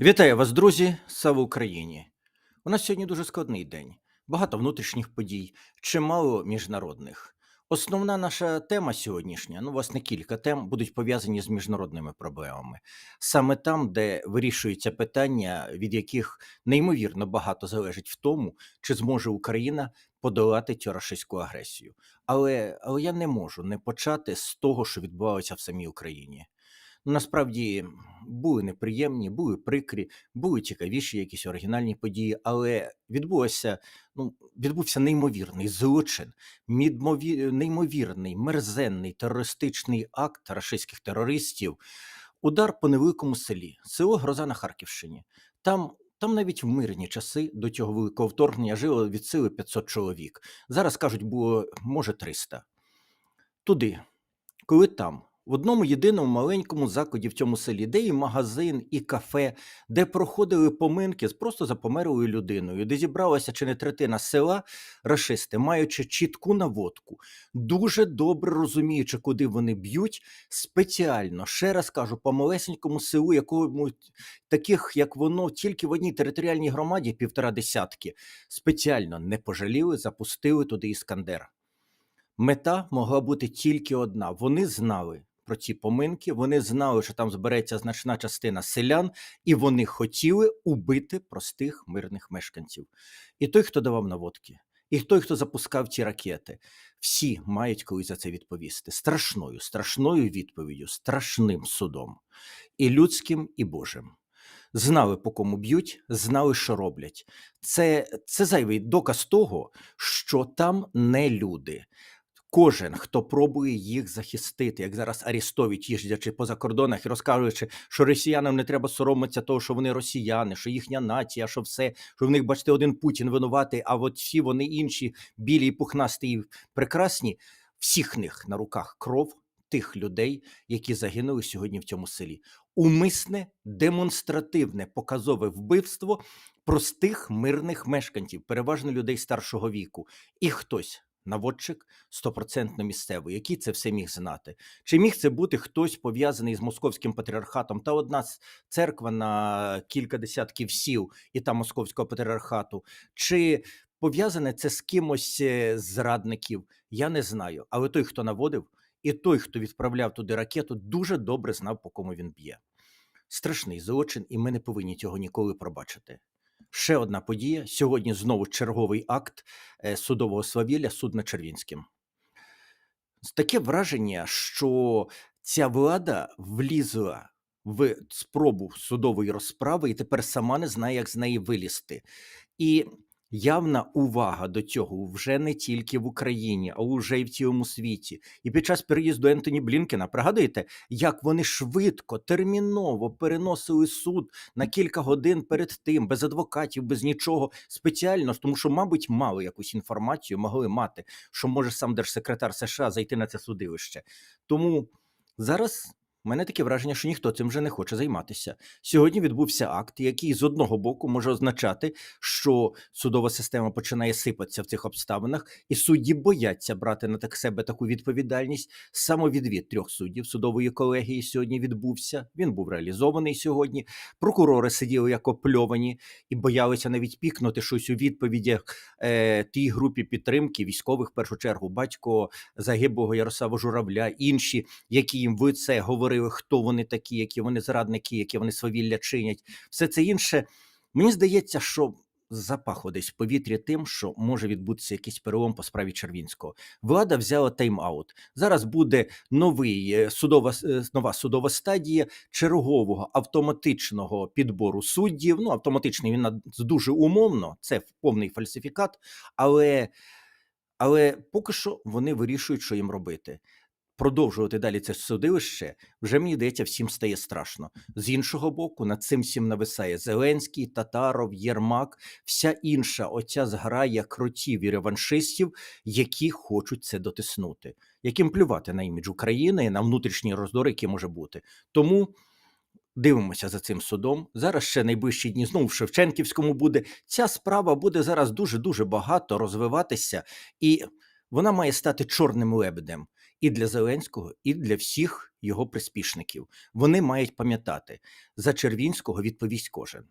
Вітаю вас, друзі! Слава Україні! У нас сьогодні дуже складний день. Багато внутрішніх подій, чимало міжнародних. Основна наша тема сьогоднішня, ну, власне, кілька тем, будуть пов'язані з міжнародними проблемами. Саме там, де вирішуються питання, від яких неймовірно багато залежить в тому, чи зможе Україна подолати цю рашистську агресію. Але, але я не можу не почати з того, що відбувалося в самій Україні. Ну, насправді були неприємні, були прикрі, були цікавіші якісь оригінальні події, але відбулося, ну, відбувся неймовірний злочин, неймовірний мерзенний терористичний акт рашистських терористів. Удар по невеликому селі, село Гроза на Харківщині. Там, там навіть в мирні часи до цього великого вторгнення жило від сили 500 чоловік. Зараз кажуть, було може 300. Туди, коли там, в одному єдиному маленькому закладі в цьому селі, де і магазин, і кафе, де проходили поминки з просто за померлою людиною, де зібралася чи не третина села, рашисти, маючи чітку наводку, дуже добре розуміючи, куди вони б'ють, спеціально, ще раз кажу, по малесенькому селу, якому таких, як воно, тільки в одній територіальній громаді півтора десятки, спеціально не пожаліли, запустили туди іскандер. Мета могла бути тільки одна. Вони знали про ці поминки, вони знали, що там збереться значна частина селян, і вони хотіли убити простих мирних мешканців. І той, хто давав наводки, і той, хто запускав ці ракети, всі мають колись за це відповісти. Страшною, страшною відповіддю, страшним судом, і людським, і Божим. Знали, по кому б'ють, знали, що роблять. Це, це зайвий доказ того, що там не люди. Кожен, хто пробує їх захистити, як зараз Арістович, їздячи по закордонах і розказуючи, що росіянам не треба соромитися того, що вони росіяни, що їхня нація, що все, що в них, бачите, один Путін винуватий, а от всі вони інші, білі пухнасті і прекрасні, всіх них на руках кров тих людей, які загинули сьогодні в цьому селі. Умисне, демонстративне, показове вбивство простих мирних мешканців, переважно людей старшого віку, і хтось наводчик стопроцентно місцевий, який це все міг знати. Чи міг це бути хтось пов'язаний з московським патріархатом? Та одна церква на кілька десятків сіл і там московського патріархату, чи пов'язане це з кимось е, з зрадників? Я не знаю. Але той, хто наводив, і той, хто відправляв туди ракету, дуже добре знав, по кому він б'є. Страшний злочин, і ми не повинні цього ніколи пробачити. Ще одна подія. Сьогодні знову черговий акт е, судового свавілля суд над Червінським. Таке враження, що ця влада влізла в спробу судової розправи і тепер сама не знає, як з неї вилізти. І явна увага до цього вже не тільки в Україні, а вже й в цілому світі. І під час переїзду Ентоні Блінкена, пригадуєте, як вони швидко, терміново переносили суд на кілька годин перед тим, без адвокатів, без нічого, спеціально, тому що, мабуть, мали якусь інформацію, могли мати, що може сам держсекретар США зайти на це судилище. Тому зараз. Мене таке враження, що ніхто цим вже не хоче займатися. Сьогодні відбувся акт, який з одного боку може означати, що судова система починає сипатися в цих обставинах, і судді бояться брати на так себе таку відповідальність. Самовідвід трьох суддів судової колегії сьогодні відбувся. Він був реалізований сьогодні. Прокурори сиділи як опльовані і боялися навіть пікнути щось у відповідях е, тій групі підтримки військових, в першу чергу, батько загиблого Ярослава Журавля, інші, які їм в це говорили, хто вони такі, які вони зрадники, які вони свавілля чинять. Все це інше. Мені здається, що запахло десь в повітрі тим, що може відбутися якийсь перелом по справі Червінського. Влада взяла тайм-аут. Зараз буде новий е, судова е, нова судова стадія чергового автоматичного підбору суддів. Ну, автоматичний він дуже умовно, це повний фальсифікат, але, але поки що вони вирішують, що їм робити. Продовжувати далі це судилище вже мені здається, всім стає страшно. З іншого боку, над цим всім нависає Зеленський, Татаров, Єрмак, вся інша оця зграя кротів і реваншистів, які хочуть це дотиснути, яким плювати на імідж України, на внутрішній роздор, який може бути. Тому дивимося за цим судом. Зараз ще найближчі дні знову в Шевченківському буде. Ця справа буде зараз дуже дуже багато розвиватися, і вона має стати чорним лебедем і для Зеленського, і для всіх його приспішників. Вони мають пам'ятати, за Червінського відповість кожен.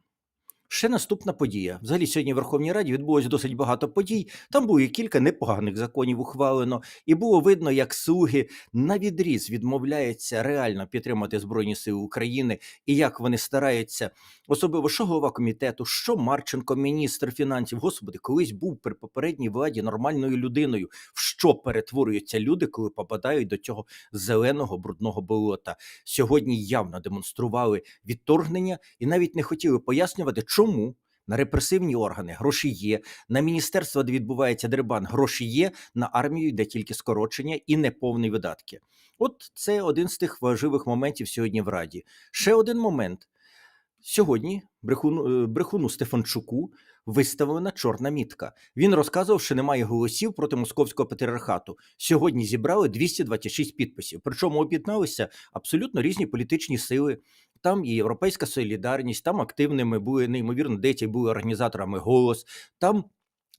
Ще наступна подія. Взагалі сьогодні в Верховній Раді відбулося досить багато подій. Там було і кілька непоганих законів ухвалено, і було видно, як слуги на відріз відмовляються реально підтримати Збройні Сили України, і як вони стараються, особливо що голова комітету, що Марченко, міністр фінансів. Господи, колись був при попередній владі нормальною людиною. В що перетворюються люди, коли попадають до цього зеленого брудного болота? Сьогодні явно демонстрували відторгнення і навіть не хотіли пояснювати, чому на репресивні органи гроші є, на міністерство, де відбувається дерибан, гроші є, на армію йде тільки скорочення і неповні видатки. От це один з тих важливих моментів сьогодні в Раді. Ще один момент. Сьогодні брехуну, е, брехуну Стефанчуку виставлена чорна мітка. Він розказував, що немає голосів проти московського патріархату. Сьогодні зібрали 226 підписів. Причому об'єдналися абсолютно різні політичні сили. Там і Європейська солідарність, там активними були неймовірно, деякі були організаторами голос, там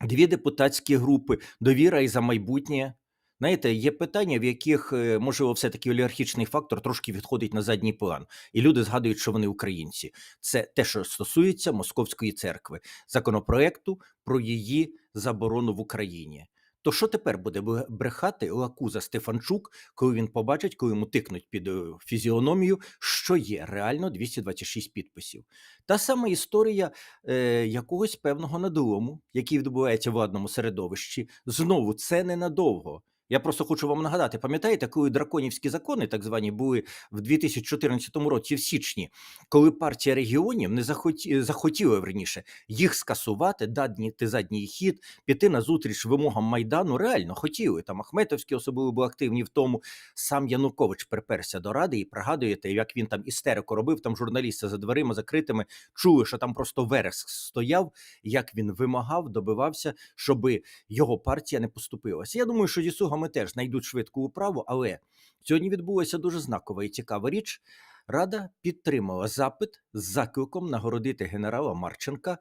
дві депутатські групи Довіра і за майбутнє. Знаєте, є питання, в яких, е, можливо, все-таки олігархічний фактор трошки відходить на задній план, і люди згадують, що вони українці. Це те, що стосується московської церкви, законопроекту про її заборону в Україні. То що тепер буде брехати Лакуза Стефанчук, коли він побачить, коли йому тикнуть під е, фізіономію, що є реально 226 підписів? Та сама історія е, якогось певного надолому, який відбувається в одному середовищі. Знову це ненадовго. Я просто хочу вам нагадати, пам'ятаєте, коли драконівські закони, так звані, були в 2014 році в січні, коли партія регіонів не захоті, захотіла верніше їх скасувати, дати задній хід, піти на зустріч вимогам майдану. Реально хотіли. Там Ахметовські особливо були активні в тому. Сам Янукович приперся до ради, і пригадуєте, як він там істерику робив. Там журналісти за дверима закритими чули, що там просто вереск стояв, як він вимагав, добивався, щоби його партія не поступилася. Я думаю, що зі слугами теж знайдуть швидку управу, але сьогодні відбулася дуже знакова і цікава річ. Рада підтримала запит з закликом нагородити генерала Марченка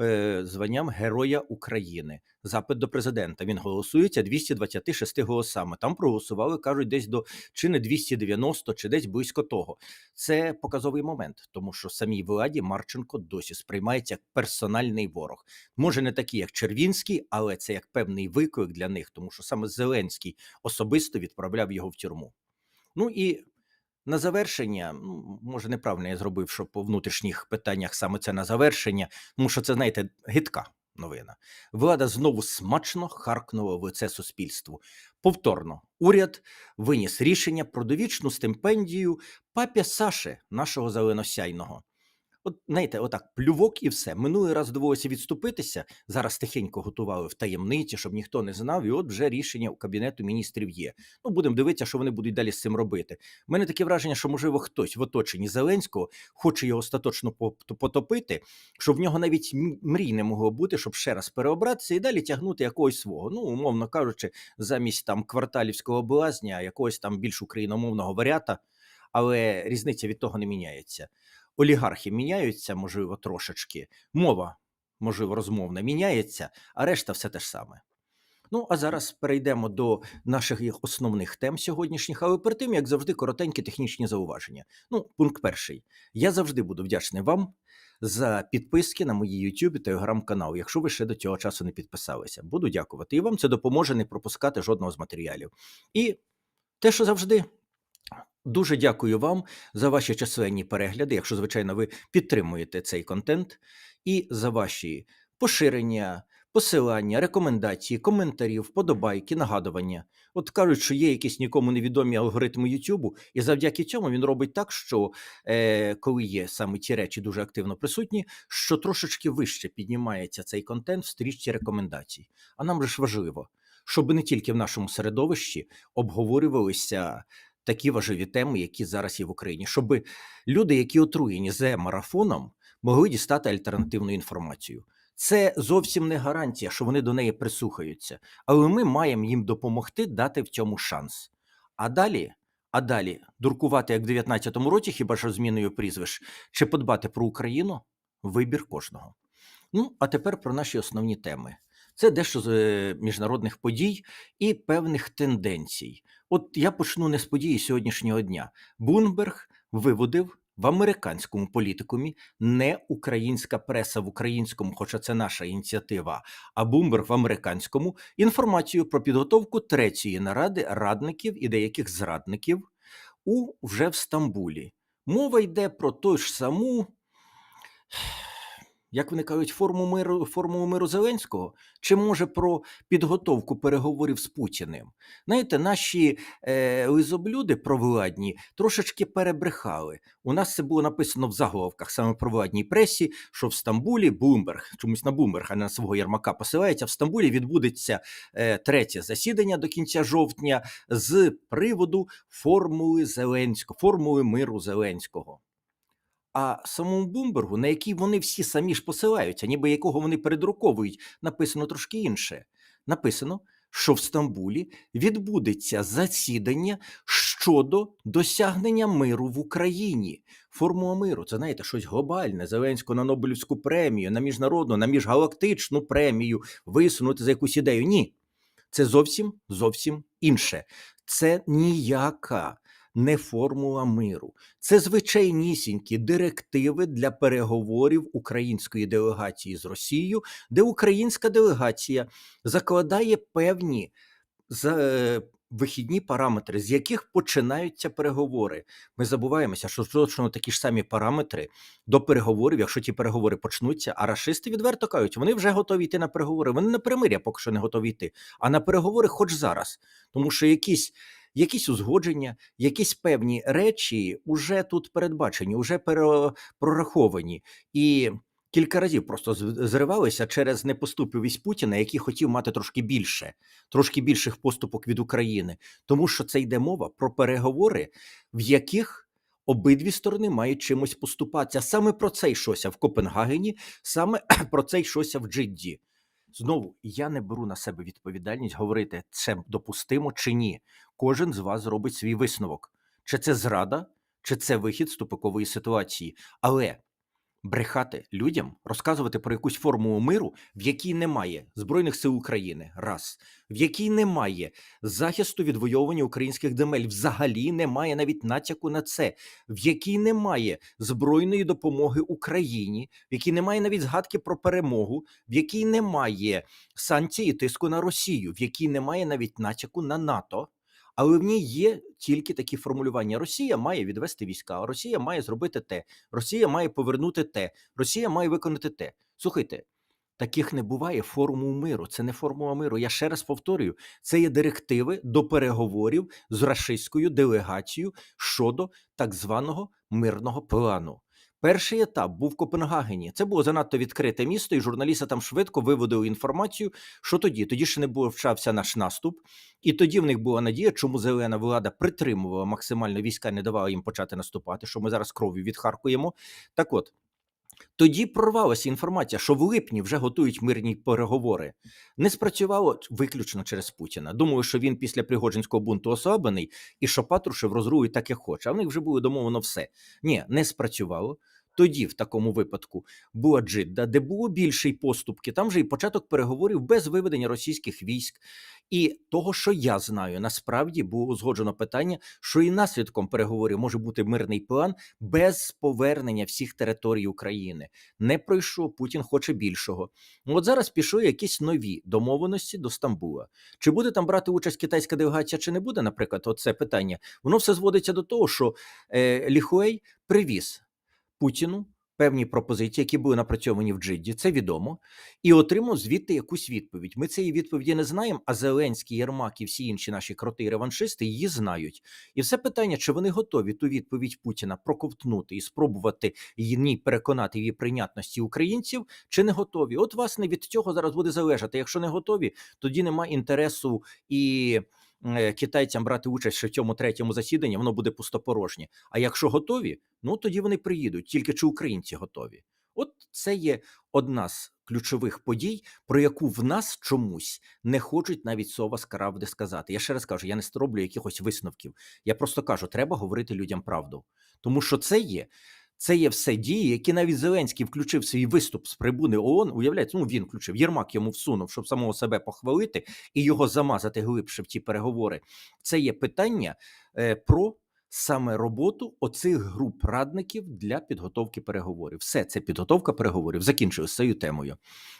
е, званням Героя України. Запит до президента. Він голосується 226 голосами. Там проголосували, кажуть, десь до чи не 290, чи десь близько того. Це показовий момент, тому що самій владі Марченко досі сприймається як персональний ворог. Може, не такий, як Червінський, але це як певний виклик для них, тому що саме Зеленський особисто відправляв його в тюрму. Ну і на завершення, може, неправильно я зробив, що по внутрішніх питаннях саме це на завершення, тому що це, знаєте, гидка новина. Влада знову смачно харкнула в лице суспільству. Повторно, уряд виніс рішення про довічну стипендію папі Саши, нашого зеленосяйного. От знаєте, отак плювок і все. Минулий раз довелося відступитися. Зараз тихенько готували в таємниці, щоб ніхто не знав. І от вже рішення у кабінету міністрів є. Ну будемо дивитися, що вони будуть далі з цим робити. У мене таке враження, що можливо хтось в оточенні Зеленського хоче його остаточно потопити, щоб в нього навіть мрій не могло бути, щоб ще раз переобратися і далі тягнути якогось свого. Ну, умовно кажучи, замість там кварталівського блазня, якогось там більш україномовного варіата. Але різниця від того не міняється олігархи міняються, можливо, трошечки, мова, можливо, розмовна міняється, а решта все те ж саме. Ну, а зараз перейдемо до наших основних тем сьогоднішніх, але перед тим, як завжди, коротенькі технічні зауваження. Ну, пункт перший. Я завжди буду вдячний вам за підписки на мої YouTube і Telegram канал, якщо ви ще до цього часу не підписалися. Буду дякувати. І вам це допоможе не пропускати жодного з матеріалів. І те, що завжди. Дуже дякую вам за ваші численні перегляди, якщо, звичайно, ви підтримуєте цей контент, і за ваші поширення, посилання, рекомендації, коментарі, вподобайки, нагадування. От кажуть, що є якісь нікому невідомі алгоритми Ютубу, і завдяки цьому він робить так, що е, коли є саме ті речі дуже активно присутні, що трошечки вище піднімається цей контент в стрічці рекомендацій. А нам же ж важливо, щоб не тільки в нашому середовищі обговорювалися такі важливі теми, які зараз є в Україні, щоб люди, які отруєні з марафоном, могли дістати альтернативну інформацію. Це зовсім не гарантія, що вони до неї прислухаються, але ми маємо їм допомогти дати в цьому шанс. А далі, а далі дуркувати як в 19-му році, хіба що зміною прізвищ, чи подбати про Україну вибір кожного. Ну, а тепер про наші основні теми. Це дещо з е, міжнародних подій і певних тенденцій. От я почну не з події сьогоднішнього дня. Бунберг виводив в американському політикумі не українська преса в українському, хоча це наша ініціатива, а Бумберг в американському інформацію про підготовку третьої наради радників і деяких зрадників у вже в Стамбулі. Мова йде про ту ж саму, як вони кажуть, форму миру, формулу миру Зеленського, чи може про підготовку переговорів з Путіним. Знаєте, наші е, лизоблюди провладні трошечки перебрехали. У нас це було написано в заголовках саме про владній пресі, що в Стамбулі Бумберг, чомусь на Бумберг, а не на свого Ярмака посилається, в Стамбулі відбудеться е, третє засідання до кінця жовтня з приводу формули Зеленського, формули миру Зеленського. А самому Бумбергу, на який вони всі самі ж посилаються, ніби якого вони передруковують, написано трошки інше. Написано, що в Стамбулі відбудеться засідання щодо досягнення миру в Україні. Формула миру це знаєте щось глобальне. Зеленського на Нобелівську премію, на міжнародну, на міжгалактичну премію висунути за якусь ідею. Ні, це зовсім зовсім інше. Це ніяка не формула миру. Це звичайнісінькі директиви для переговорів української делегації з Росією, де українська делегація закладає певні вихідні параметри, з яких починаються переговори. Ми забуваємося, що точно такі ж самі параметри до переговорів, якщо ті переговори почнуться, а рашисти відверто кажуть, вони вже готові йти на переговори. Вони на перемиря поки що не готові йти, а на переговори хоч зараз. Тому що якісь якісь узгодження, якісь певні речі вже тут передбачені, вже прораховані. І кілька разів просто зривалися через непоступливість Путіна, який хотів мати трошки більше, трошки більших поступок від України, тому що це йде мова про переговори, в яких Обидві сторони мають чимось поступатися. Саме про це йшлося в Копенгагені, саме про це йшлося в Джидді. Знову я не беру на себе відповідальність говорити, це допустимо чи ні. Кожен з вас зробить свій висновок: чи це зрада, чи це вихід з тупикової ситуації. Але брехати людям, розказувати про якусь формулу миру, в якій немає Збройних сил України, раз, в якій немає захисту відвоювання українських земель, взагалі немає навіть натяку на це, в якій немає збройної допомоги Україні, в якій немає навіть згадки про перемогу, в якій немає санкцій і тиску на Росію, в якій немає навіть натяку на НАТО. Але в ній є тільки такі формулювання: Росія має відвести війська, Росія має зробити те, Росія має повернути те, Росія має виконати те. Слухайте, таких не буває формул миру. Це не формула миру. Я ще раз повторюю: це є директиви до переговорів з рашистською делегацією щодо так званого мирного плану. Перший етап був в Копенгагені. Це було занадто відкрите місто, і журналісти там швидко виводили інформацію. Що тоді? Тоді ще не вчався наш наступ, і тоді в них була надія, чому зелена влада притримувала максимально війська, не давала їм почати наступати. Що ми зараз кров'ю відхаркуємо. Так, от тоді прорвалася інформація, що в липні вже готують мирні переговори. Не спрацювало виключно через Путіна. Думаю, що він після Пригоджинського бунту ослаблений і що Патрушев розрує так, як хоче. А в них вже було домовлено все. Ні, не спрацювало. Тоді, в такому випадку, була Джидда, де було більше поступки. Там же і початок переговорів без виведення російських військ. І того, що я знаю, насправді було узгоджено питання, що і наслідком переговорів може бути мирний план без повернення всіх територій України. Не пройшов Путін, хоче більшого. От зараз пішли якісь нові домовленості до Стамбула. Чи буде там брати участь китайська делегація, чи не буде, наприклад, оце питання? Воно все зводиться до того, що е, Ліхуей привіз Путіну певні пропозиції, які були напрацьовані в Джидді, це відомо, і отримав звідти якусь відповідь. Ми цієї відповіді не знаємо, а Зеленський, Єрмак і всі інші наші кроти реваншисти її знають. І все питання, чи вони готові ту відповідь Путіна проковтнути і спробувати її переконати її прийнятності українців, чи не готові? От власне від цього зараз буде залежати. Якщо не готові, тоді немає інтересу і. Е, китайцям брати участь в цьому третьому засіданні, воно буде пустопорожнє. А якщо готові, ну тоді вони приїдуть, тільки чи українці готові. От це є одна з ключових подій, про яку в нас чомусь не хочуть навіть сова з каравди сказати. Я ще раз кажу, я не роблю якихось висновків. Я просто кажу, треба говорити людям правду, тому що це є Це є все дії, які навіть Зеленський включив свій виступ з трибуни ООН. Уявляється, ну він включив Єрмак йому всунув, щоб самого себе похвалити і його замазати глибше в ті переговори. Це є питання е, про саме роботу оцих груп радників для підготовки переговорів. Все це підготовка переговорів. Закінчую з цією темою.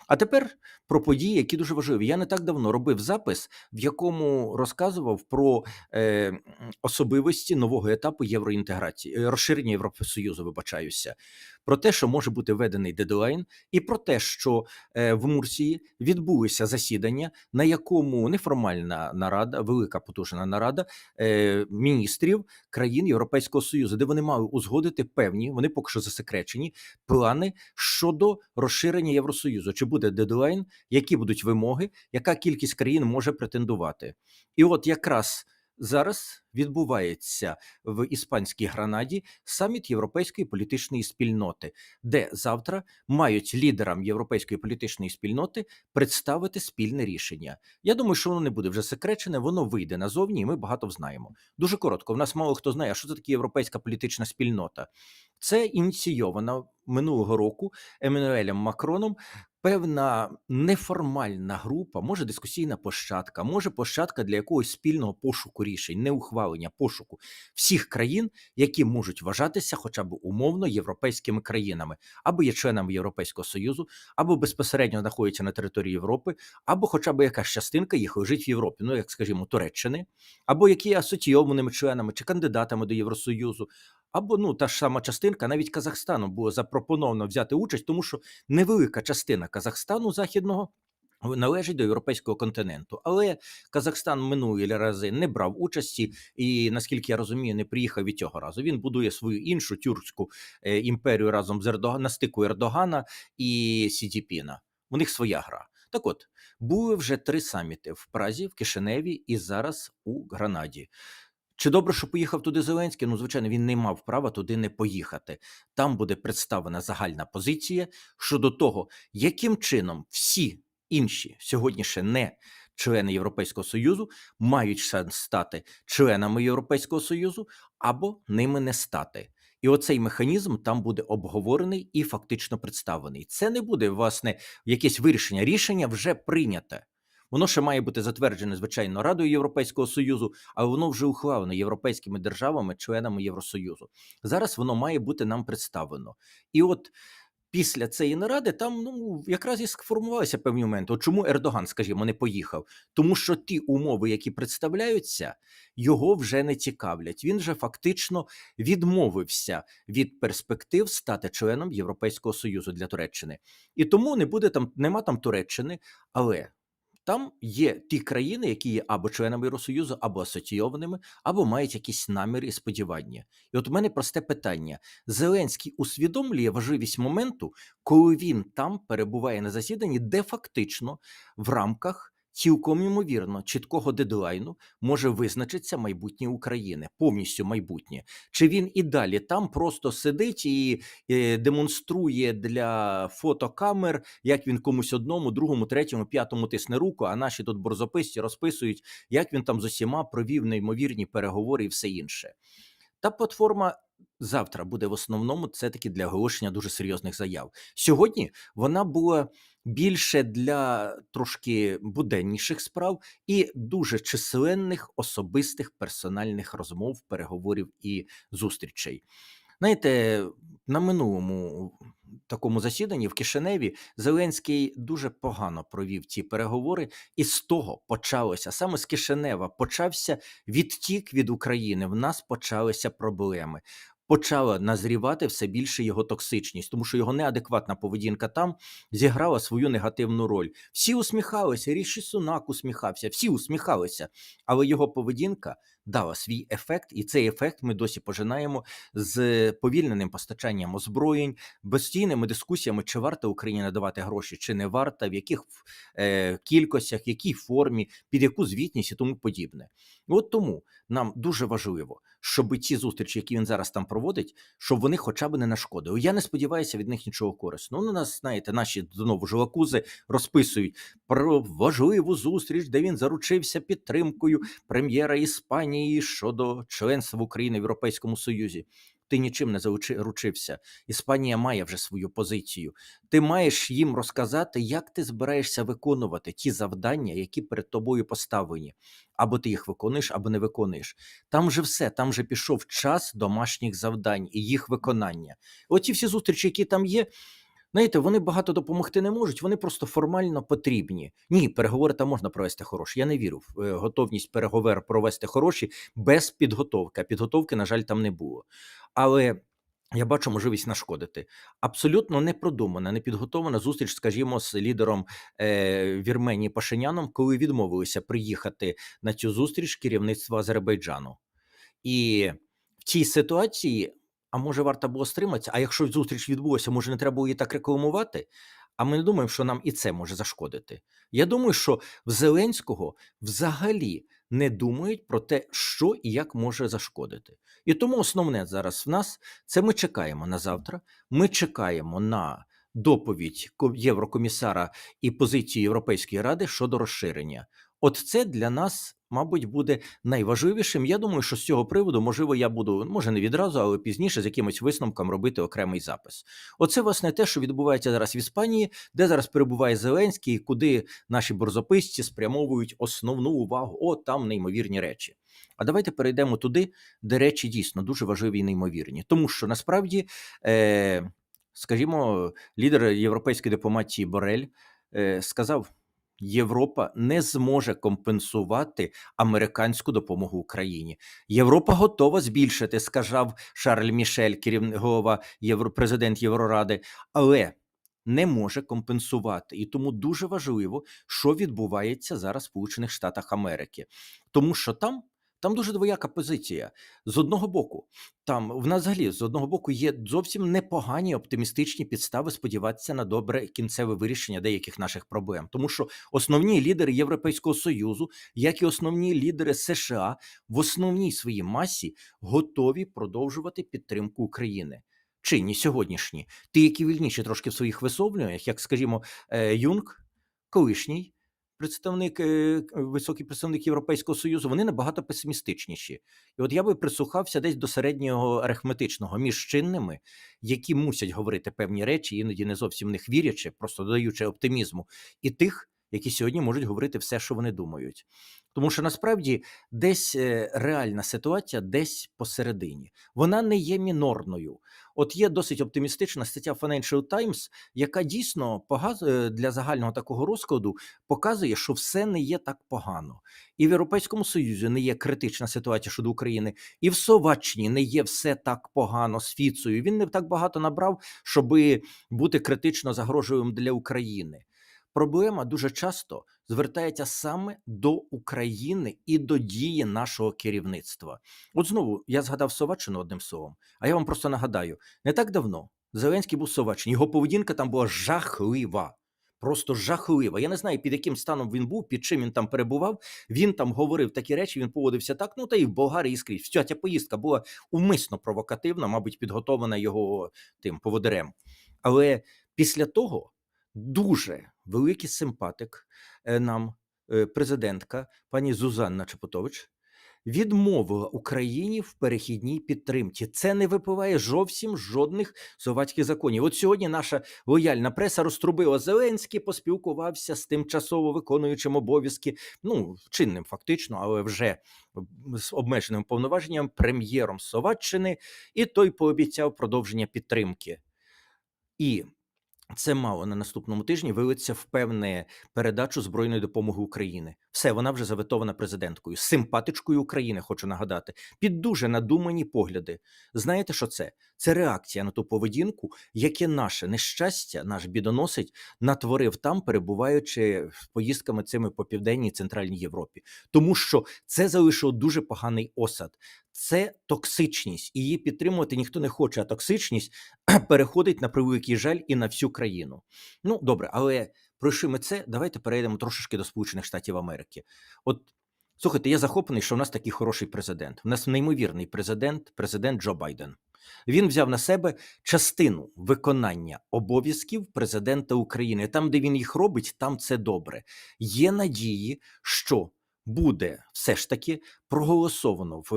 А тепер про події, які дуже важливі. Я не так давно робив запис, в якому розказував про е, особливості нового етапу євроінтеграції, розширення Європейського Євросоюзу, вибачаюся, про те, що може бути введений дедлайн, і про те, що е, в Мурсії відбулися засідання, на якому неформальна нарада, велика потужна нарада е, міністрів країн Європейського Союзу, де вони мали узгодити певні, вони поки що засекречені плани щодо розширення Євросоюзу. Чи буде дедлайн, які будуть вимоги, яка кількість країн може претендувати? І от якраз зараз відбувається в іспанській гранаді саміт європейської політичної спільноти, де завтра мають лідерам європейської політичної спільноти представити спільне рішення. Я думаю, що воно не буде вже секречене, воно вийде назовні, і ми багато знаємо. Дуже коротко. В нас мало хто знає, що це таке європейська політична спільнота. Це ініційована минулого року Еммануелем Макроном певна неформальна група, може дискусійна площадка, може площадка для якогось спільного пошуку рішень, не ухвалення пошуку всіх країн, які можуть вважатися хоча б умовно європейськими країнами, або є членами Європейського союзу, або безпосередньо знаходяться на території Європи, або хоча б якась частинка їх лежить в Європі, ну як скажімо, Туреччини, або які асоційованими членами чи кандидатами до Євросоюзу. Або ну та ж сама частинка, навіть Казахстану було запропоновано взяти участь, тому що невелика частина Казахстану західного належить до європейського континенту. Але Казахстан минулі рази не брав участі, і наскільки я розумію, не приїхав і цього разу. Він будує свою іншу тюркську е, імперію разом з Ердогана, на стику Ердогана і Сідіпіна. У них своя гра. Так от були вже три саміти в Празі, в Кишиневі і зараз у Гранаді. Чи добре, що поїхав туди Зеленський? Ну, звичайно, він не мав права туди не поїхати. Там буде представлена загальна позиція щодо того, яким чином всі інші сьогодні ще не члени Європейського Союзу мають шанс стати членами Європейського Союзу або ними не стати. І оцей механізм там буде обговорений і фактично представлений. Це не буде власне якесь вирішення. Рішення вже прийняте. Воно ще має бути затверджене, звичайно, Радою Європейського Союзу, але воно вже ухвалено європейськими державами, членами Євросоюзу. Зараз воно має бути нам представлено. І от після цієї наради там ну якраз і сформувалися певні моменти. От чому Ердоган, скажімо, не поїхав? Тому що ті умови, які представляються, його вже не цікавлять. Він вже фактично відмовився від перспектив стати членом Європейського союзу для Туреччини, і тому не буде там, нема там Туреччини, але. Там є ті країни, які є або членами Євросоюзу, або асоційованими, або мають якісь наміри і сподівання. І от у мене просте питання: Зеленський усвідомлює важливість моменту, коли він там перебуває на засіданні, де фактично в рамках цілком ймовірно чіткого дедлайну може визначитися майбутнє України, повністю майбутнє. Чи він і далі там просто сидить і е, демонструє для фотокамер, як він комусь одному, другому, третьому, п'ятому тисне руку, а наші тут борзописці розписують, як він там з усіма провів неймовірні переговори і все інше. Та платформа завтра буде в основному це таки для оголошення дуже серйозних заяв. Сьогодні вона була більше для трошки буденніших справ і дуже численних особистих персональних розмов, переговорів і зустрічей. Знаєте, на минулому такому засіданні в Кишиневі Зеленський дуже погано провів ці переговори, і з того почалося саме з Кишинева почався відтік від України. В нас почалися проблеми. Почала назрівати все більше його токсичність, тому що його неадекватна поведінка там зіграла свою негативну роль. Всі усміхалися, Ріші Сунак усміхався, всі усміхалися, але його поведінка дала свій ефект, і цей ефект ми досі пожинаємо з повільненим постачанням озброєнь, постійними дискусіями, чи варто Україні надавати гроші, чи не варто, в яких е, кількостях, якій формі, під яку звітність і тому подібне. От тому нам дуже важливо, щоб ті зустрічі, які він зараз там проводить, щоб вони хоча б не нашкодили. Я не сподіваюся від них нічого корисного. Ну, нас знаєте, наші знову ж лакузи розписують про важливу зустріч, де він заручився підтримкою прем'єра Іспанії щодо членства України в Європейському Союзі. Ти нічим не заручився. Іспанія має вже свою позицію. Ти маєш їм розказати, як ти збираєшся виконувати ті завдання, які перед тобою поставлені. Або ти їх виконуєш, або не виконуєш. Там же все, там же пішов час домашніх завдань і їх виконання. Оті всі зустрічі, які там є. Знаєте, вони багато допомогти не можуть, вони просто формально потрібні. Ні, переговори там можна провести хороші. Я не вірю в е, готовність переговор провести хороші без підготовки. Підготовки, на жаль, там не було. Але я бачу можливість нашкодити. Абсолютно не продумана, не підготована зустріч, скажімо, з лідером е, Вірменії Пашиняном, коли відмовилися приїхати на цю зустріч керівництва Азербайджану. І в цій ситуації, а може, варто було стриматися, а якщо зустріч відбулася, може, не треба було її так рекламувати. А ми не думаємо, що нам і це може зашкодити. Я думаю, що в Зеленського взагалі не думають про те, що і як може зашкодити. І тому основне зараз в нас це ми чекаємо на завтра. Ми чекаємо на доповідь ко- Єврокомісара і позицію Європейської ради щодо розширення. От це для нас, мабуть, буде найважливішим. Я думаю, що з цього приводу, можливо, я буду, може не відразу, але пізніше з якимось висновком робити окремий запис. Оце, власне, те, що відбувається зараз в Іспанії, де зараз перебуває Зеленський, і куди наші борзописці спрямовують основну увагу. О, там неймовірні речі. А давайте перейдемо туди, де речі дійсно дуже важливі і неймовірні. Тому що насправді, е, скажімо, лідер європейської дипломатії Борель е, сказав. Європа не зможе компенсувати американську допомогу Україні. Європа готова збільшити, сказав Шарль Мішель, керівникова Євро, президент Євроради, але не може компенсувати. І тому дуже важливо, що відбувається зараз в Сполучених Штатах Америки, тому що там. Там дуже двояка позиція. З одного боку, там в нас взагалі з одного боку є зовсім непогані оптимістичні підстави сподіватися на добре кінцеве вирішення деяких наших проблем, тому що основні лідери Європейського союзу, як і основні лідери США, в основній своїй масі готові продовжувати підтримку України. Чинні сьогоднішні, ті, які вільніші трошки в своїх висловлюваннях, як, скажімо, е, Юнг, колишній представник, е, високий представник Європейського Союзу, вони набагато песимістичніші. І от я би прислухався десь до середнього арифметичного між чинними, які мусять говорити певні речі, іноді не зовсім в них вірячи, просто додаючи оптимізму, і тих, які сьогодні можуть говорити все, що вони думають. Тому що насправді десь е, реальна ситуація десь посередині. Вона не є мінорною. От є досить оптимістична стаття Financial Times, яка дійсно погаз- для загального такого розкладу показує, що все не є так погано. І в Європейському Союзі не є критична ситуація щодо України, і в Словаччині не є все так погано з Фіцею. Він не так багато набрав, щоби бути критично загрожливим для України. Проблема дуже часто звертається саме до України і до дії нашого керівництва. От знову я згадав Словаччину одним словом, а я вам просто нагадаю: не так давно Зеленський був в Словаччині, його поведінка там була жахлива. Просто жахлива. Я не знаю, під яким станом він був, під чим він там перебував. Він там говорив такі речі, він поводився так. Ну та і в Болгарії скрізь. Вся ця поїздка була умисно провокативна, мабуть, підготовлена його тим поводирем. Але після того дуже великий симпатик е, нам, е, президентка пані Зузанна Чепотович, відмовила Україні в перехідній підтримці. Це не випливає зовсім жодних словацьких законів. От сьогодні наша лояльна преса розтрубила Зеленський, поспілкувався з тимчасово виконуючим обов'язки, ну чинним фактично, але вже з обмеженим повноваженням прем'єром Словаччини, і той пообіцяв продовження підтримки. І це мало на наступному тижні вилиться в певне передачу збройної допомоги України. Все, вона вже заветована президенткою, симпатичкою України, хочу нагадати, під дуже надумані погляди. Знаєте, що це? Це реакція на ту поведінку, яке наше нещастя, наш бідоносить, натворив там, перебуваючи поїздками цими по південній центральній Європі, тому що це залишило дуже поганий осад. Це токсичність, і її підтримувати ніхто не хоче. А токсичність переходить на превеликий жаль і на всю країну. Ну добре, але пройшли ми це. Давайте перейдемо трошечки до Сполучених Штатів Америки. От слухайте, я захоплений, що в нас такий хороший президент. У нас неймовірний президент, президент Джо Байден. Він взяв на себе частину виконання обов'язків президента України. Там, де він їх робить, там це добре. Є надії, що буде все ж таки проголосовано в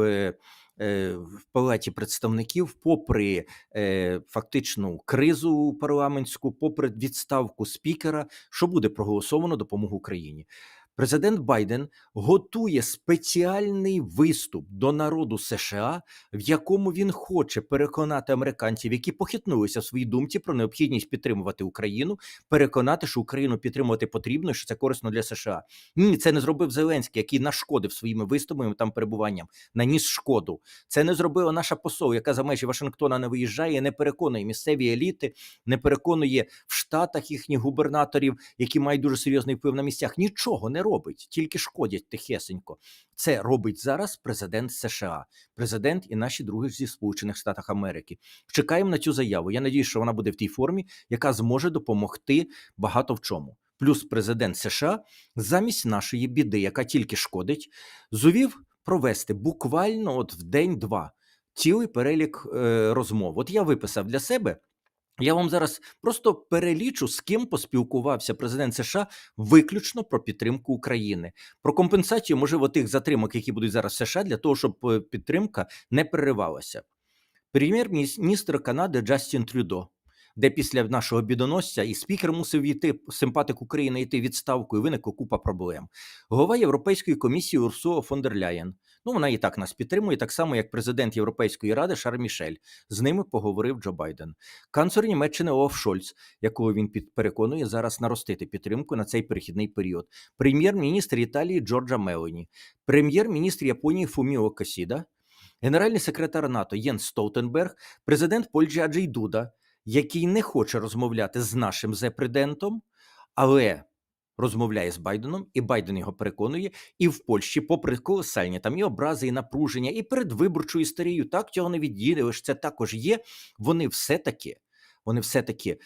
е, в палаті представників, попри е, фактичну кризу парламентську, попри відставку спікера, що буде проголосовано допомогу Україні. Президент Байден готує спеціальний виступ до народу США, в якому він хоче переконати американців, які похитнулися в своїй думці про необхідність підтримувати Україну, переконати, що Україну підтримувати потрібно, що це корисно для США. Ні, це не зробив Зеленський, який нашкодив своїми виступами там перебуванням, наніс шкоду. Це не зробила наша посол, яка за межі Вашингтона не виїжджає, не переконує місцеві еліти, не переконує в штатах їхніх губернаторів, які мають дуже серйозний вплив на місцях. Нічого не робить, тільки шкодять тихесенько. Це робить зараз президент США, президент і наші друзі зі Сполучених Штатів Америки. Чекаємо на цю заяву. Я надію, що вона буде в тій формі, яка зможе допомогти багато в чому. Плюс президент США замість нашої біди, яка тільки шкодить, зувів провести буквально от в день-два цілий перелік е, розмов. От я виписав для себе. Я вам зараз просто перелічу, з ким поспілкувався президент США виключно про підтримку України, про компенсацію, можливо, тих затримок, які будуть зараз в США, для того, щоб е, підтримка не переривалася. Прем'єр-міністр Канади Джастін Трюдо, де після нашого бідоносця і спікер мусив йти, симпатик України йти відставку, і виникла купа проблем. Голова Європейської комісії Урсула фон дер Ляєн. Ну, вона і так нас підтримує, так само як президент Європейської ради Шарль Мішель. З ними поговорив Джо Байден. Канцлер Німеччини Олаф Шольц, якого він під- переконує зараз наростити підтримку на цей перехідний період. Прем'єр-міністр Італії Джорджа Мелоні, прем'єр-міністр Японії Фуміо Касіда, генеральний секретар НАТО Єн Столтенберг, президент Польщі Аджей Дуда, який не хоче розмовляти з нашим зепредентом, але розмовляє з Байденом, і Байден його переконує. І в Польщі, попри колосальні там і образи, і напруження, і передвиборчу істерію, так цього не відділиш. Це також є. Вони все-таки, вони все-таки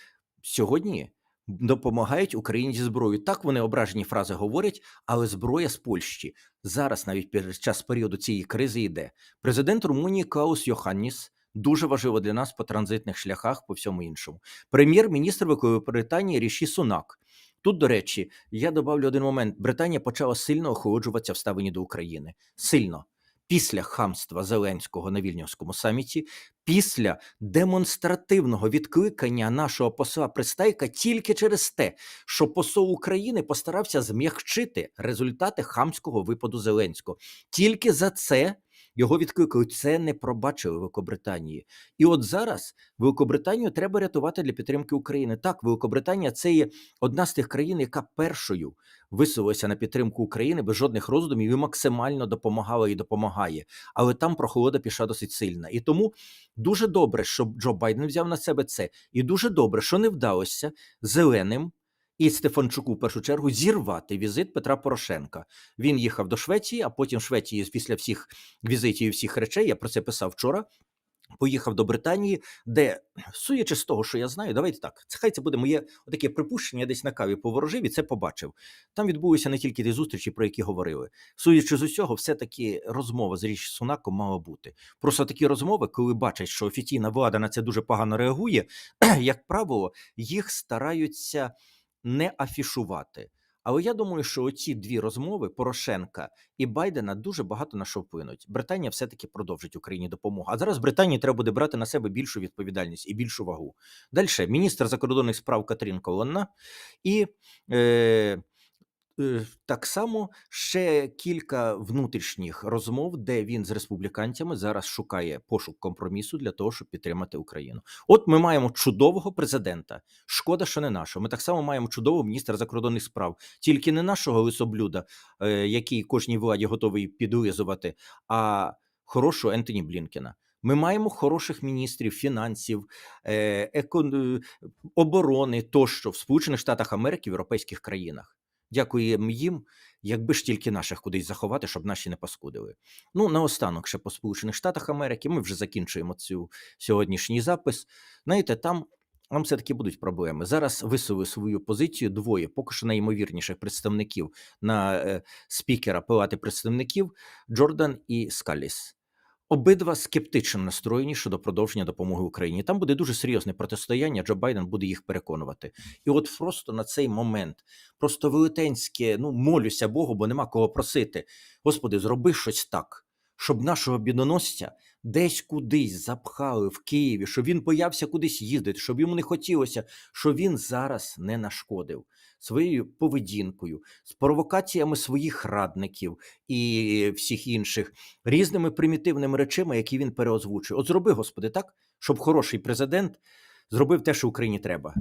сьогодні допомагають Україні зі зброєю. Так вони ображені фрази говорять, але зброя з Польщі зараз, навіть під час періоду цієї кризи, йде. Президент Румунії Клаус Йоханніс. Дуже важливо для нас по транзитних шляхах, по всьому іншому. Прем'єр-міністр Великобританії Ріші Сунак. Тут, до речі, я добавлю один момент: Британія почала сильно охолоджуватися в ставленні до України. Сильно. Після хамства Зеленського на Вільнюському саміті, після демонстративного відкликання нашого посла Пристайка тільки через те, що посол України постарався зм'якчити результати хамського випаду Зеленського. Тільки за це його відкликали. Це не пробачили Великобританії. І от зараз Великобританію треба рятувати для підтримки України. Так, Великобританія це є одна з тих країн, яка першою висувалася на підтримку України без жодних роздумів і максимально допомагала і допомагає. Але там прохолода пішла досить сильна. І тому дуже добре, що Джо Байден взяв на себе це, і дуже добре, що не вдалося зеленим. І Стефанчуку в першу чергу зірвати візит Петра Порошенка. Він їхав до Швеції, а потім Швеції після всіх візитів і всіх речей, я про це писав вчора. Поїхав до Британії, де, судячи з того, що я знаю, давайте так. Це хай це буде моє таке припущення. Я десь на каві поворожив і це побачив. Там відбулися не тільки ті зустрічі, про які говорили. Судячи з усього, все-таки розмова з Річ Сунаком мала бути. Просто такі розмови, коли бачать, що офіційна влада на це дуже погано реагує, як правило, їх стараються не афішувати. Але я думаю, що оці дві розмови Порошенка і Байдена дуже багато на що вплинуть. Британія все-таки продовжить Україні допомогу. А зараз Британії треба буде брати на себе більшу відповідальність і більшу вагу. Далі міністр закордонних справ Катрін Колонна і е, так само ще кілька внутрішніх розмов, де він з республіканцями зараз шукає пошук компромісу для того, щоб підтримати Україну. От ми маємо чудового президента. Шкода, що не нашого. Ми так само маємо чудового міністра закордонних справ, тільки не нашого лисоблюда, е, який кожній владі готовий підлизувати, а хорошого Ентоні Блінкена. Ми маємо хороших міністрів фінансів, е, екон... е, оборони тощо в Сполучених Штатах Америки, в європейських країнах. Дякуємо їм, якби ж тільки наших кудись заховати, щоб наші не паскудили. Ну, наостанок ще по Сполучених Штатах Америки. Ми вже закінчуємо цю сьогоднішній запис. Знаєте, там. Там все-таки будуть проблеми. Зараз висули свою позицію двоє, поки що найімовірніших представників на е, спікера Палати представників Джордан і Скаліс. Обидва скептично настроєні щодо продовження допомоги Україні. Там буде дуже серйозне протистояння. Джо Байден буде їх переконувати. І от просто на цей момент, просто велетенське, ну молюся Богу, бо нема кого просити. Господи, зроби щось так, щоб нашого бідоносця десь кудись запхали в Києві, щоб він боявся кудись їздити, щоб йому не хотілося, що він зараз не нашкодив своєю поведінкою, з провокаціями своїх радників і всіх інших різними примітивними речами, які він переозвучує. От зроби, Господи, так, щоб хороший президент зробив те, що Україні треба.